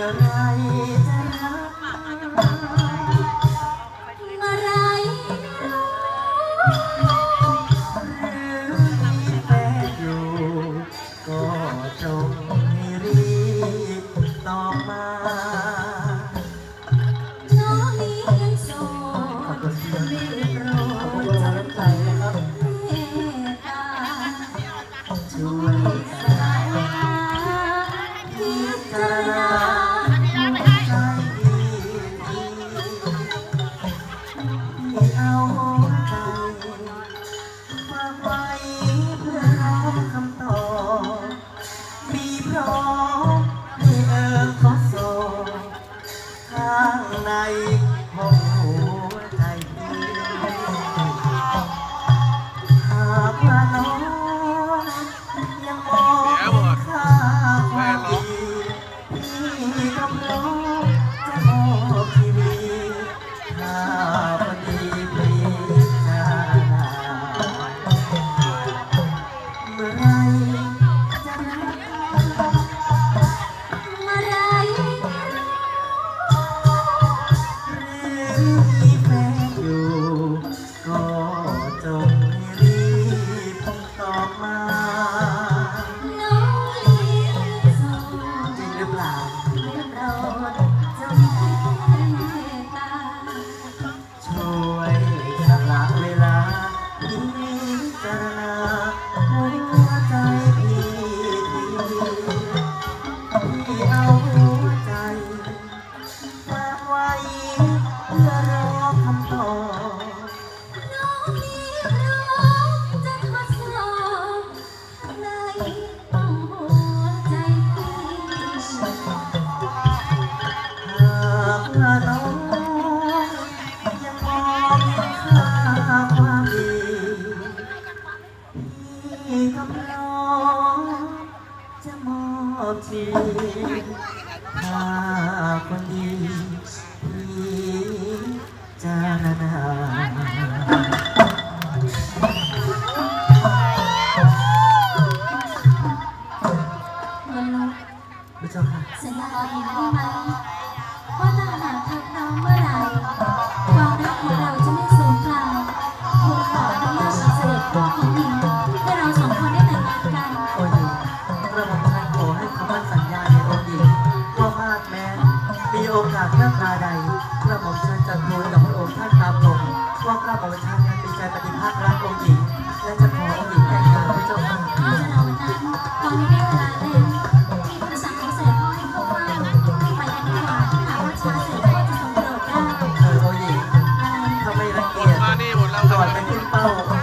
มื่อไรจะรักเมื่อหรือมีแฟนอยู่ ก็จงให้รีบตอมา 어. ถ้าคนดีพี่จะนานะเจ้าค่ะสัญาด้ไหมว่าถ้าหากทักน้องเมื่อไหร่ความรักของเราจะไม่สูญากหน้าราใดเพื่อหม่อมฉันจะทูลกับพระองค์ท่านตามตรงว่าข้าบม่อมฉันนั้นเป็นใจปฏิภาครักองค์หญิงและจะขอองค์หญิงแต่งงานพระเจ้าค่ะนตอนนี้ได้เวลาเลยวมีคำสั่งของเสด็จพ่อให้เข้าเฝ้ไปกันดีกว่าที่หากว่าช้าเสด็จพ่อจะทรงโปรดได้เออองค์หญิงอะไาไม่รังเกียจหมานี่หมดแล้ว ก่อนไปขึ้นเป้า